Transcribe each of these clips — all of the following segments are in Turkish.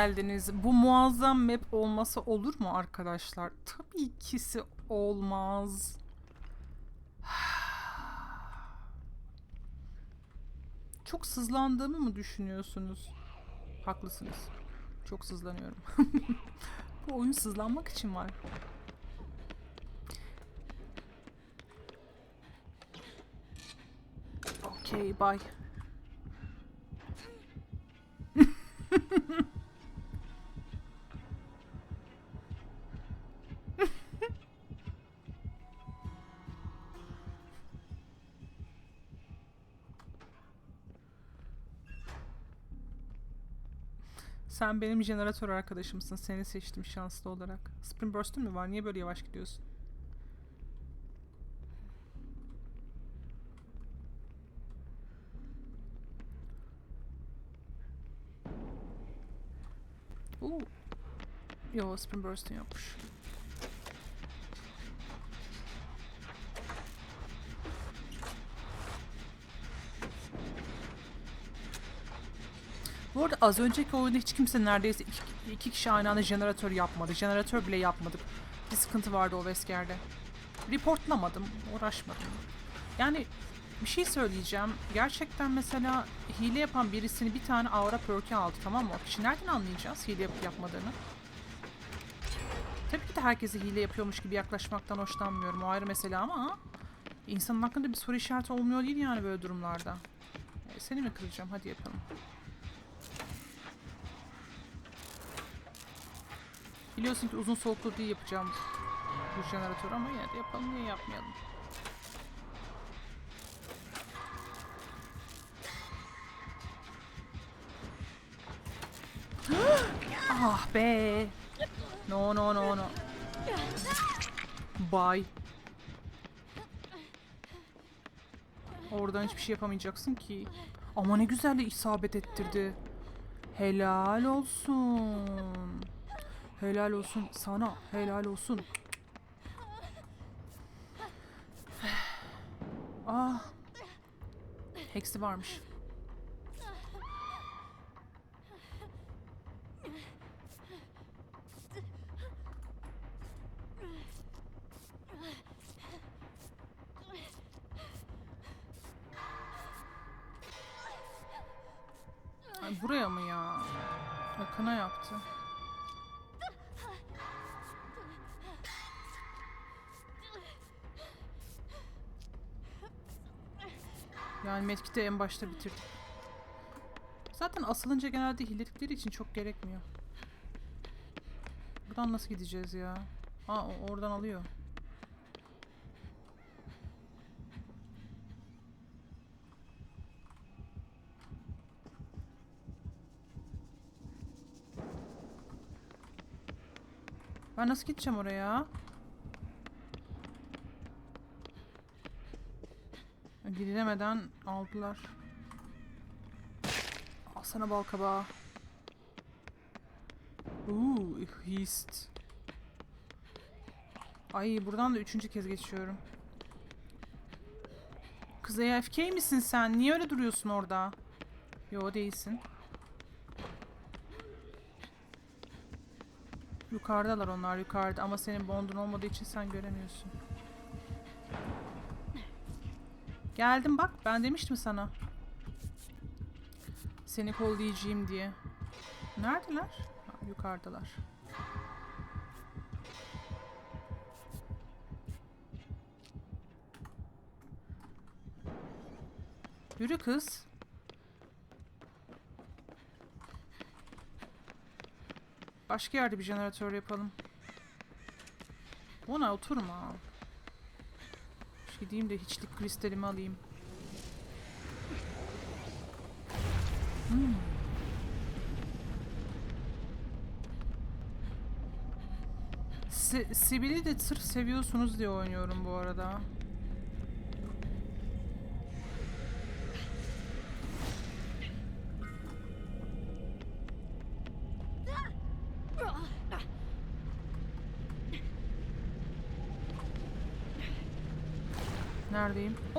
geldiniz. Bu muazzam map olması olur mu arkadaşlar? Tabii ikisi olmaz. Çok sızlandığımı mı düşünüyorsunuz? Haklısınız. Çok sızlanıyorum. Bu oyun sızlanmak için var. Okey, bye. Sen benim jeneratör arkadaşımsın. Seni seçtim şanslı olarak. Spring Burst'un mu var? Niye böyle yavaş gidiyorsun? Oo. Yo, Spring Burst'un yokmuş. Bu arada az önceki oyunda hiç kimse neredeyse iki, iki kişi aynı anda jeneratör yapmadı. Jeneratör bile yapmadık. Bir sıkıntı vardı o Vesker'de. Reportlamadım, uğraşmadım. Yani bir şey söyleyeceğim. Gerçekten mesela hile yapan birisini bir tane aura perk'e aldı tamam mı? O nereden anlayacağız hile yapıp yapmadığını? Tabii ki de herkese hile yapıyormuş gibi yaklaşmaktan hoşlanmıyorum. O ayrı mesele ama insanın hakkında bir soru işareti olmuyor değil yani böyle durumlarda. Seni mi kıracağım? Hadi yapalım. Biliyorsun ki uzun soluklu değil yapacağım bu jeneratör ama yine de yapalım niye yapmayalım. ah be. No no no no. Bye. Oradan hiçbir şey yapamayacaksın ki. Ama ne güzel de isabet ettirdi. Helal olsun. Helal olsun sana. Helal olsun. Ah. Hex'i varmış. Ay, buraya mı ya? Yakına yaptı. Yani medkit'i en başta bitirdik. Zaten asılınca genelde hilelikleri için çok gerekmiyor. Buradan nasıl gideceğiz ya? O- oradan alıyor. Ben nasıl gideceğim oraya? Gidilemeden aldılar. Al sana bal kabağı. Uuu, hist. Ay buradan da üçüncü kez geçiyorum. Kız AFK misin sen? Niye öyle duruyorsun orada? Yo değilsin. Yukarıdalar onlar yukarıda ama senin bondun olmadığı için sen göremiyorsun. Geldim bak ben demiştim sana. Seni kollayacağım diye. Neredeler? Ha, yukarıdalar. Yürü kız. Başka yerde bir jeneratör yapalım. Ona oturma. Gideyim de hiçlik kristalimi alayım. Hmm. Si- Sibel'i de sırf seviyorsunuz diye oynuyorum bu arada.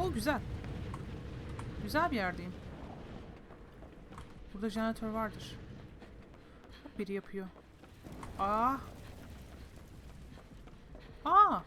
O güzel. Güzel bir yerdeyim. Burada jeneratör vardır. Biri yapıyor. Aa. Aa.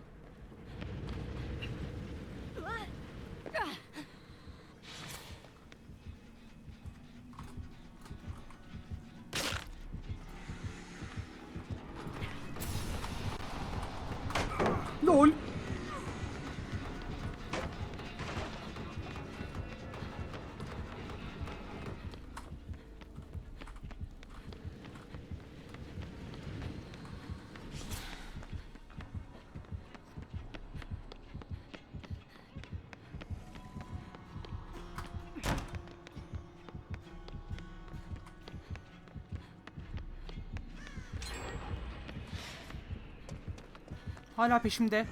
Hala peşimde.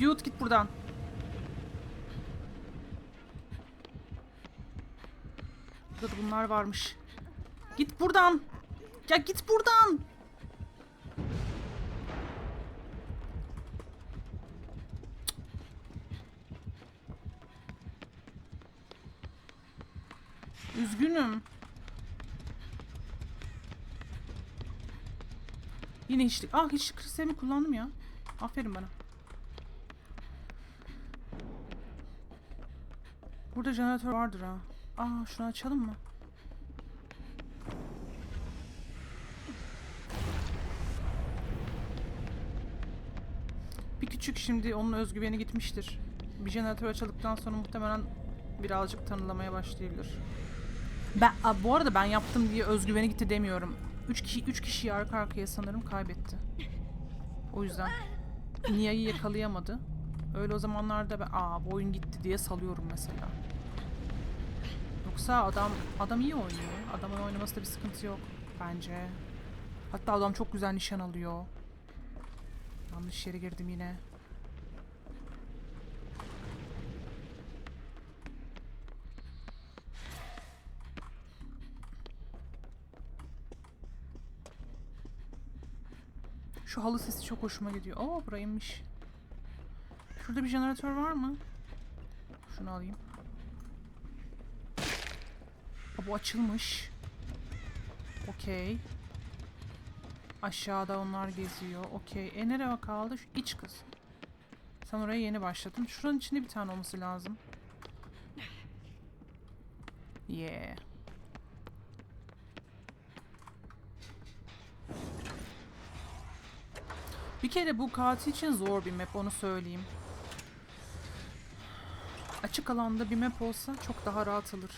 Dude git buradan. Burada da bunlar varmış. Git buradan. Ya git buradan. Yine hiçlik. Ah hiçlik kristalimi kullandım ya. Aferin bana. Burada jeneratör vardır ha. Aa şunu açalım mı? Bir küçük şimdi onun özgüveni gitmiştir. Bir jeneratör açıldıktan sonra muhtemelen birazcık tanılamaya başlayabilir. Ben, bu arada ben yaptım diye özgüveni gitti demiyorum. Üç kişi üç kişiyi arka arkaya sanırım kaybetti. O yüzden Nia'yı yakalayamadı. Öyle o zamanlarda ben aa bu oyun gitti diye salıyorum mesela. Yoksa adam adam iyi oynuyor. Adamın oynaması da bir sıkıntı yok bence. Hatta adam çok güzel nişan alıyor. Yanlış yere girdim yine. Şu halı sesi çok hoşuma gidiyor. Oo buraymış. Şurada bir jeneratör var mı? Şunu alayım. Aa, bu açılmış. Okey. Aşağıda onlar geziyor. Okey. E nereye kaldı? Şu iç kız. Sen oraya yeni başladın. Şuranın içinde bir tane olması lazım. Yeah. Bir kere bu katil için zor bir map onu söyleyeyim. Açık alanda bir map olsa çok daha rahat alır.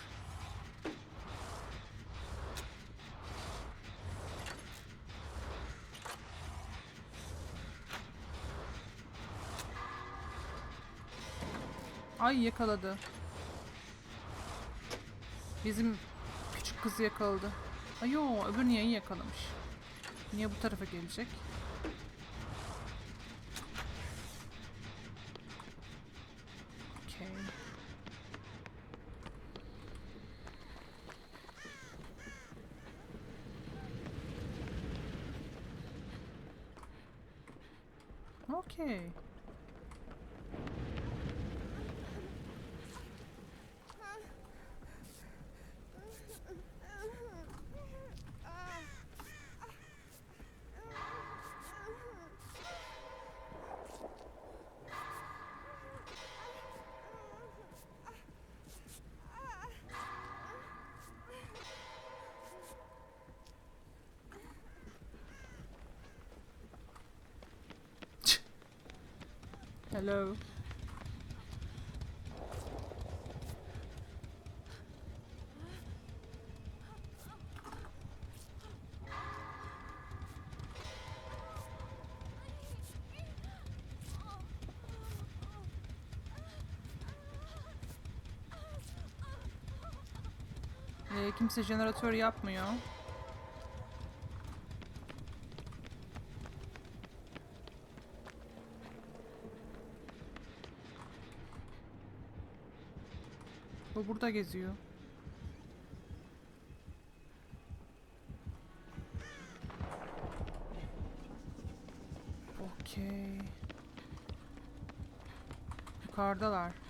Ay yakaladı. Bizim küçük kızı yakaladı. Ay yo öbür Niye'yi yakalamış. Niye bu tarafa gelecek? Okay. Okay. Hello. Ee, kimse jeneratör yapmıyor. Bu burada geziyor. Okey. Yukarıdalar.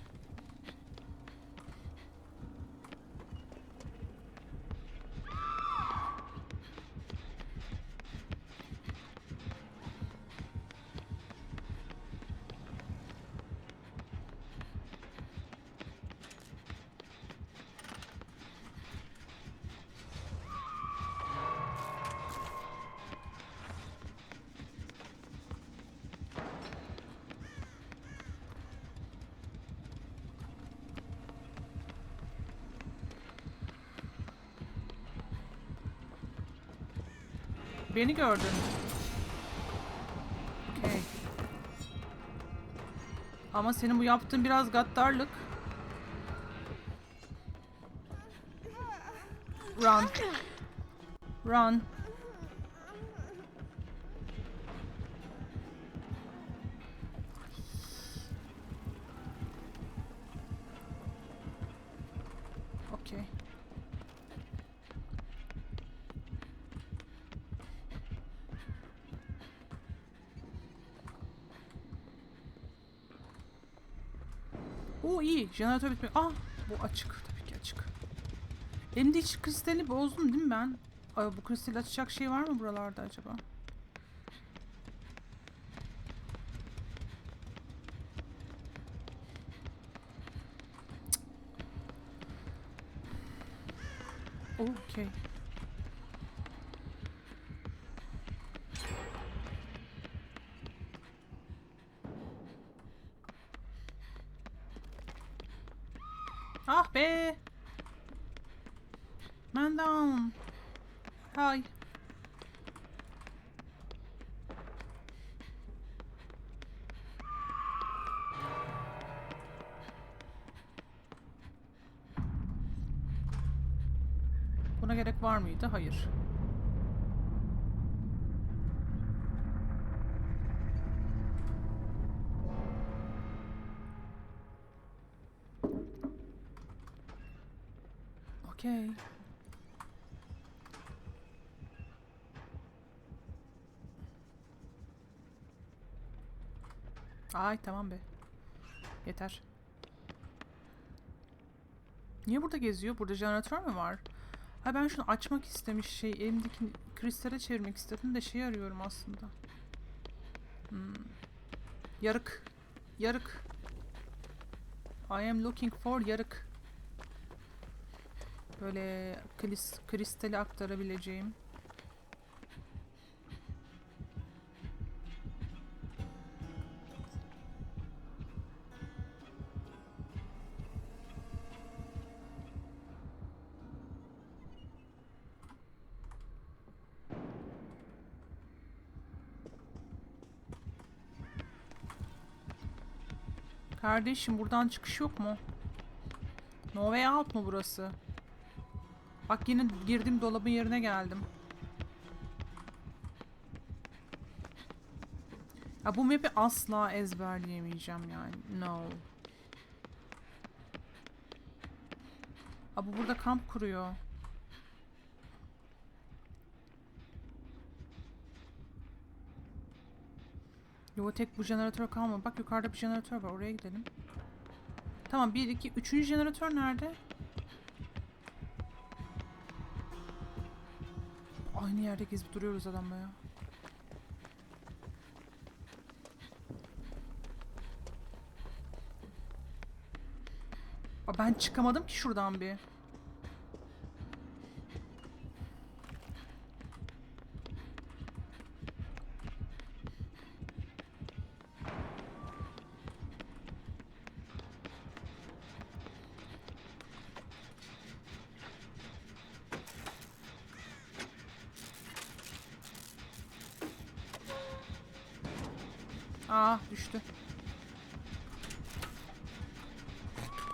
Beni gördün. Okey. Ama senin bu yaptığın biraz gaddarlık. Run. Run. Oo iyi. Jeneratör bitmiyor. Ah bu açık. Tabii ki açık. Hiç kristali bozdum değil mi ben? Ay, bu kristali açacak şey var mı buralarda acaba? Okey. Gerek var mıydı? Hayır. Okey. Ay tamam be. Yeter. Niye burada geziyor? Burada jeneratör mü var? Ha ben şunu açmak istemiş şey elimdeki kristale çevirmek istedim de şey arıyorum aslında. Hmm. Yarık. Yarık. I am looking for yarık. Böyle kris, kristali aktarabileceğim. Kardeşim buradan çıkış yok mu? No way out mu burası? Bak yine girdim dolabın yerine geldim. Ya bu map'i asla ezberleyemeyeceğim yani. No. Ha bu burada kamp kuruyor. Yo tek bu jeneratör kalmadı. Bak yukarıda bir jeneratör var. Oraya gidelim. Tamam 1, 2, 3. jeneratör nerede? Aynı yerde gezip duruyoruz adamla ya. Aa, ben çıkamadım ki şuradan bir. Aa düştü.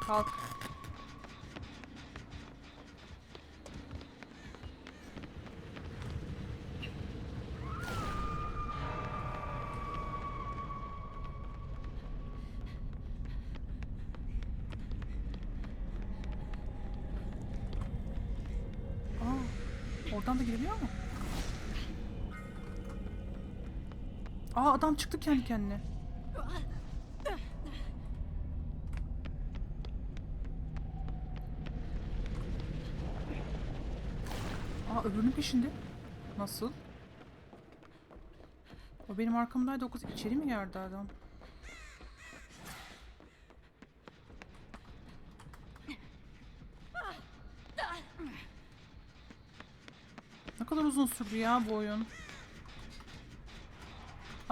Kalk. Aa, oradan da girebiliyor mu? Aa adam çıktı kendi kendine. Aa öbürünün peşinde. Nasıl? O benim arkamdaydı. O kız içeri mi geldi adam? Ne kadar uzun sürdü ya bu oyun.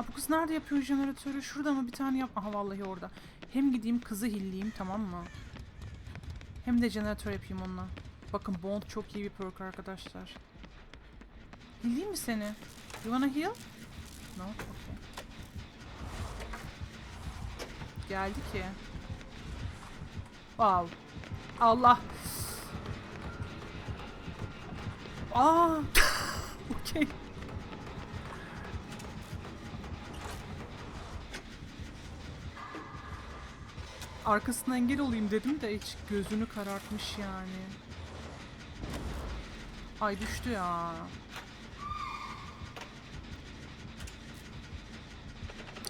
Aa, bu kız nerede yapıyor jeneratörü? Şurada mı bir tane yap? Aha vallahi orada. Hem gideyim kızı hilleyeyim tamam mı? Hem de jeneratör yapayım onunla. Bakın Bond çok iyi bir perk arkadaşlar. Hilleyeyim mi seni? You wanna heal? No? Okay. Geldi ki. Wow. Allah. Aa. okay. Arkasına engel olayım dedim de hiç gözünü karartmış yani. Ay düştü ya.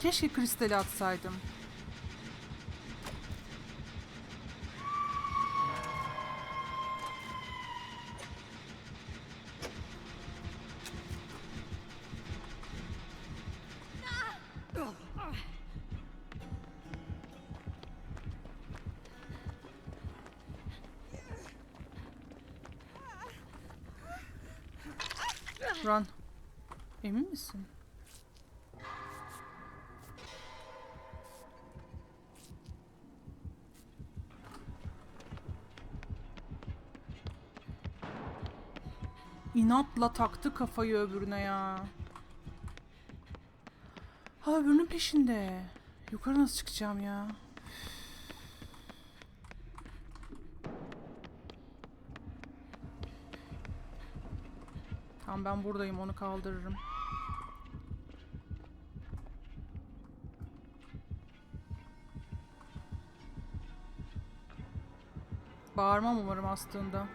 Keşke kristali atsaydım. Run. Emin misin? İnatla taktı kafayı öbürüne ya. Ha öbürünün peşinde. Yukarı nasıl çıkacağım ya? Tamam ben buradayım onu kaldırırım. Bağırmam umarım astığında.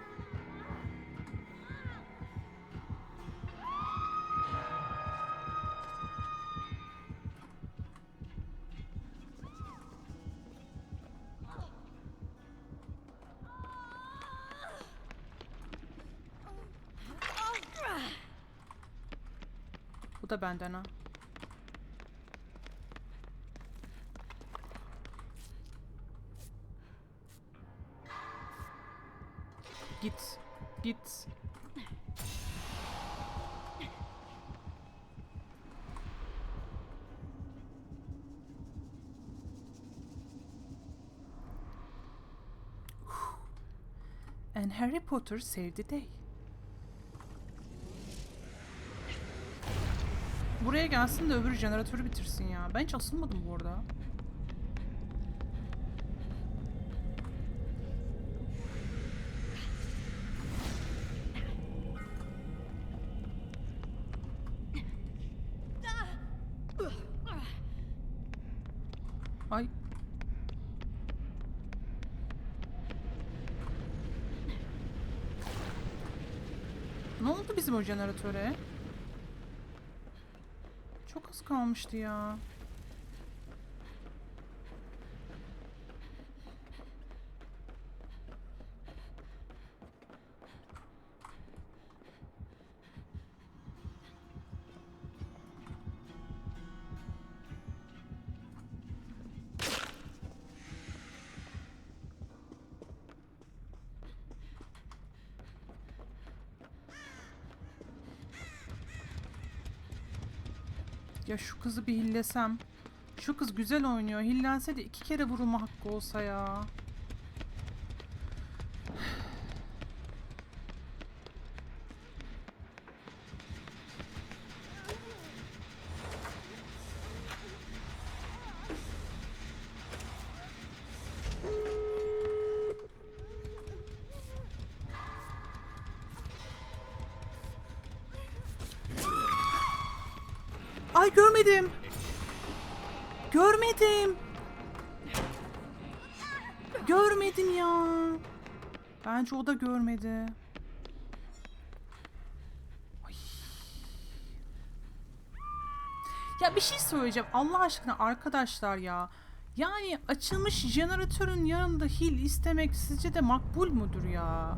Da benden ha. Git. Git. And Harry Potter saved the day. Buraya gelsin de öbür jeneratörü bitirsin ya. Ben hiç asılmadım bu arada. Ay. Ne oldu bizim o jeneratöre? Çok az kalmıştı ya. Ya şu kızı bir hillesem. Şu kız güzel oynuyor. Hillense de iki kere vurulma hakkı olsa ya. Görmedim. Görmedim. Görmedim ya. Bence o da görmedi. Ay. Ya bir şey söyleyeceğim. Allah aşkına arkadaşlar ya. Yani açılmış jeneratörün yanında hil istemek sizce de makbul mudur ya?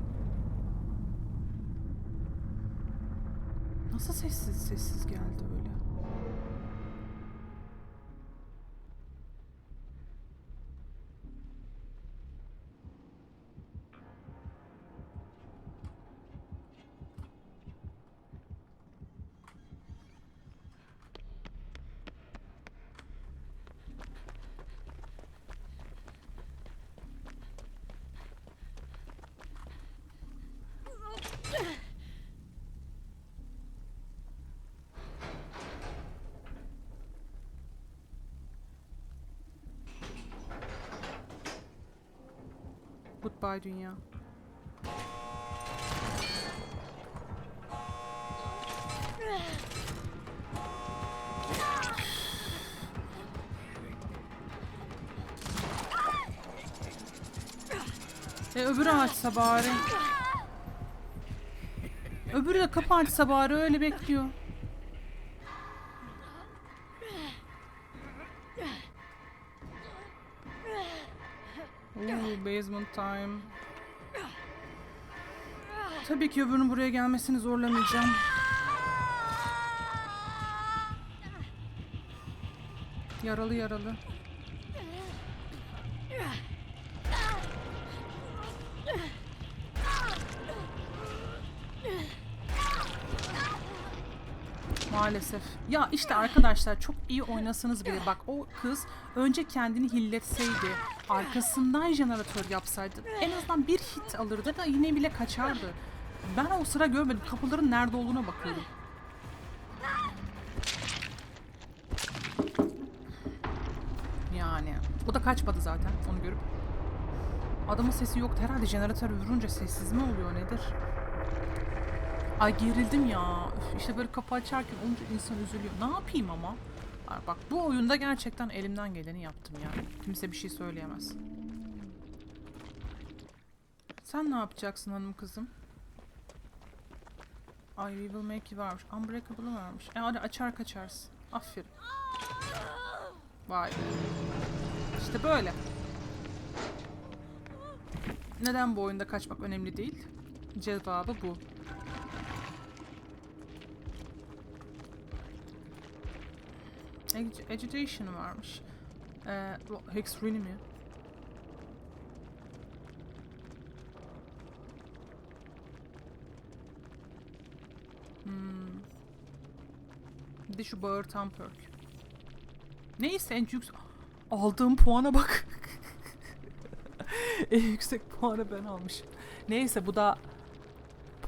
Nasıl sessiz sessiz geldi öyle? Goodbye dünya. E öbürü açsa bari. Öbürü de kapı açsa bari öyle bekliyor. Basement time. Tabii ki öbürünün buraya gelmesini zorlamayacağım. Yaralı yaralı. Maalesef. Ya işte arkadaşlar çok iyi oynasanız bile bak o kız önce kendini hilletseydi, arkasından jeneratör yapsaydı en azından bir hit alırdı da yine bile kaçardı. Ben o sıra görmedim. Kapıların nerede olduğuna bakıyordum. Yani. O da kaçmadı zaten onu görüp. Adamın sesi yoktu. Herhalde jeneratör vurunca sessiz mi oluyor nedir? Ay gerildim ya. Üf, işte böyle kapı açarken olunca insan üzülüyor. Ne yapayım ama? Ay bak bu oyunda gerçekten elimden geleni yaptım yani. Kimse bir şey söyleyemez. Sen ne yapacaksın hanım kızım? Ay we will make you varmış. Unbreakable'ı varmış. E hadi açar kaçarsın. Aferin. Vay be. İşte böyle. Neden bu oyunda kaçmak önemli değil? Cevabı bu. Ag- Agitation varmış. Ee, Hex Ruin'i mi? Hmm. Bir de şu bağırtan perk. Neyse en yüksek... Aldığım puana bak. en yüksek puanı ben almışım. Neyse bu da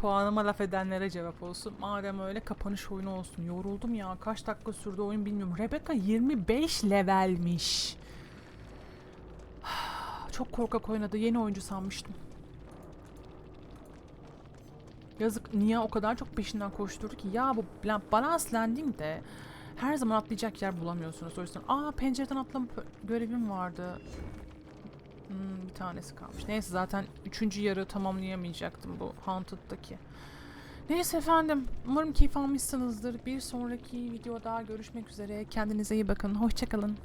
puanıma laf edenlere cevap olsun. Madem öyle kapanış oyunu olsun. Yoruldum ya. Kaç dakika sürdü oyun bilmiyorum. Rebecca 25 levelmiş. Çok korkak oynadı. Yeni oyuncu sanmıştım. Yazık niye o kadar çok peşinden koşturdu ki ya bu lan balans landing de her zaman atlayacak yer bulamıyorsunuz o yüzden aa pencereden atlama görevim vardı Hmm, bir tanesi kalmış. Neyse zaten üçüncü yarı tamamlayamayacaktım bu Haunted'daki. Neyse efendim umarım keyif almışsınızdır. Bir sonraki videoda görüşmek üzere. Kendinize iyi bakın. Hoşçakalın